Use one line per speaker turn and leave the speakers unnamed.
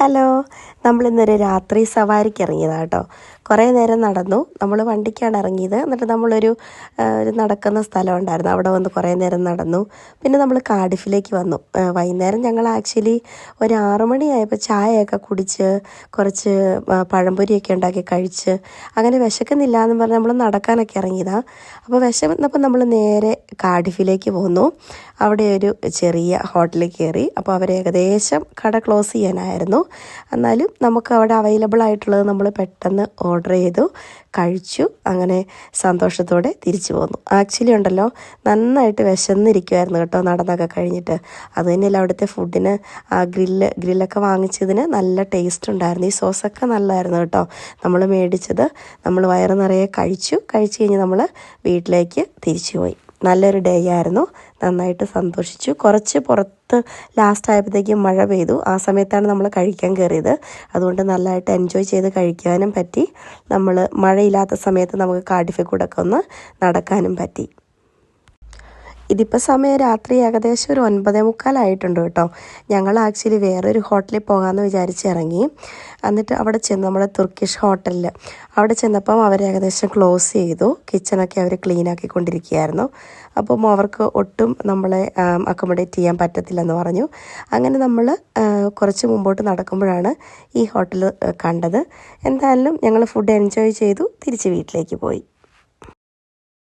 Hello. നമ്മൾ ഇന്നൊരു രാത്രി സവാരിക്ക് ഇറങ്ങിയതാണ് കേട്ടോ കുറേ നേരം നടന്നു. നമ്മൾ വണ്ടിക്കാണ് ഇറങ്ങിയത്. എന്നിട്ട് നമ്മളൊരു ഒരു നടക്കുന്ന സ്ഥലം ഉണ്ടായിരുന്നു. അവിടെ വന്ന് കുറേ നേരം നടന്നു. പിന്നെ നമ്മൾ കാഡിഫിലേക്ക് വന്നു. വൈകുന്നേരം ഞങ്ങൾ ആക്ച്വലി ഒരു ആറു മണിയായപ്പോൾ ചായയൊക്കെ കുടിച്ച് കുറച്ച് പഴംപൊരിയൊക്കെ ഉണ്ടാക്കി കഴിച്ച് അങ്ങനെ വിശക്കുന്നില്ല എന്ന് പറഞ്ഞ് നമ്മൾ നടക്കാനൊക്കെ ഇറങ്ങിയതാണ് അപ്പോൾ വിശന്നപ്പോൾ നമ്മൾ നേരെ കാഡിഫിലേക്ക് പോന്നു. അവിടെ ഒരു ചെറിയ ഹോട്ടലിൽ കയറി അപ്പോൾ അവർ ഏകദേശം കട ക്ലോസ് ചെയ്യാനായിരുന്നു. എന്നാലും നമുക്ക് അവിടെ അവൈലബിൾ ആയിട്ടുള്ളത് നമ്മൾ പെട്ടെന്ന് ഓർഡർ ചെയ്തു കഴിച്ചു അങ്ങനെ സന്തോഷത്തോടെ തിരിച്ചു പോന്നു. ആക്ച്വലി ഉണ്ടല്ലോ നന്നായിട്ട് വിശന്നിരിക്കുമായിരുന്നു കേട്ടോ നടന്നൊക്കെ കഴിഞ്ഞിട്ട്. അത് തന്നെയല്ല അവിടുത്തെ ഫുഡിന് ആ ഗ്രില്ല് ഗ്രില്ലൊക്കെ വാങ്ങിച്ചതിന് നല്ല ടേസ്റ്റ് ഉണ്ടായിരുന്നു. ഈ സോസൊക്കെ നല്ലതായിരുന്നു കേട്ടോ. നമ്മൾ മേടിച്ചത് നമ്മൾ വയറ് നിറയെ കഴിച്ചു കഴിച്ചു കഴിഞ്ഞ് നമ്മൾ വീട്ടിലേക്ക് തിരിച്ചു പോയി. നല്ലൊരു ഡേ ആയിരുന്നു. നന്നായിട്ട് സന്തോഷിച്ചു. കുറച്ച് പുറത്ത് ലാസ്റ്റ് ആയപ്പോഴത്തേക്കും മഴ പെയ്തു. ആ സമയത്താണ് നമ്മൾ കഴിക്കാൻ കയറിയത് അതുകൊണ്ട് നല്ലതായിട്ട് എൻജോയ് ചെയ്ത് കഴിക്കാനും പറ്റി. നമ്മൾ മഴയില്ലാത്ത സമയത്ത് നമുക്ക് കാടിഫെ കൂടെ ഒക്കെ ഒന്ന് നടക്കാനും പറ്റി. ഇതിപ്പോൾ സമയം രാത്രി ഏകദേശം ഒരു ഒൻപതേ മുക്കാലായിട്ടുണ്ട് കേട്ടോ. ഞങ്ങൾ ആക്ച്വലി വേറൊരു ഹോട്ടലിൽ പോകാമെന്ന് വിചാരിച്ച് ഇറങ്ങി. എന്നിട്ട് അവിടെ ചെന്ന് നമ്മുടെ തുർക്കിഷ് ഹോട്ടലിൽ അവിടെ ചെന്നപ്പം അവർ ഏകദേശം ക്ലോസ് ചെയ്തു. കിച്ചണൊക്കെ അവർ ക്ലീൻ ആക്കിക്കൊണ്ടിരിക്കുകയായിരുന്നു. അപ്പം അവർക്ക് ഒട്ടും നമ്മളെ അക്കോമഡേറ്റ് ചെയ്യാൻ പറ്റത്തില്ലെന്ന് പറഞ്ഞു. അങ്ങനെ നമ്മൾ കുറച്ച് മുമ്പോട്ട് നടക്കുമ്പോഴാണ് ഈ ഹോട്ടൽ കണ്ടത്. എന്തായാലും ഞങ്ങൾ ഫുഡ് എൻജോയ് ചെയ്തു. തിരിച്ച് വീട്ടിലേക്ക് പോയി.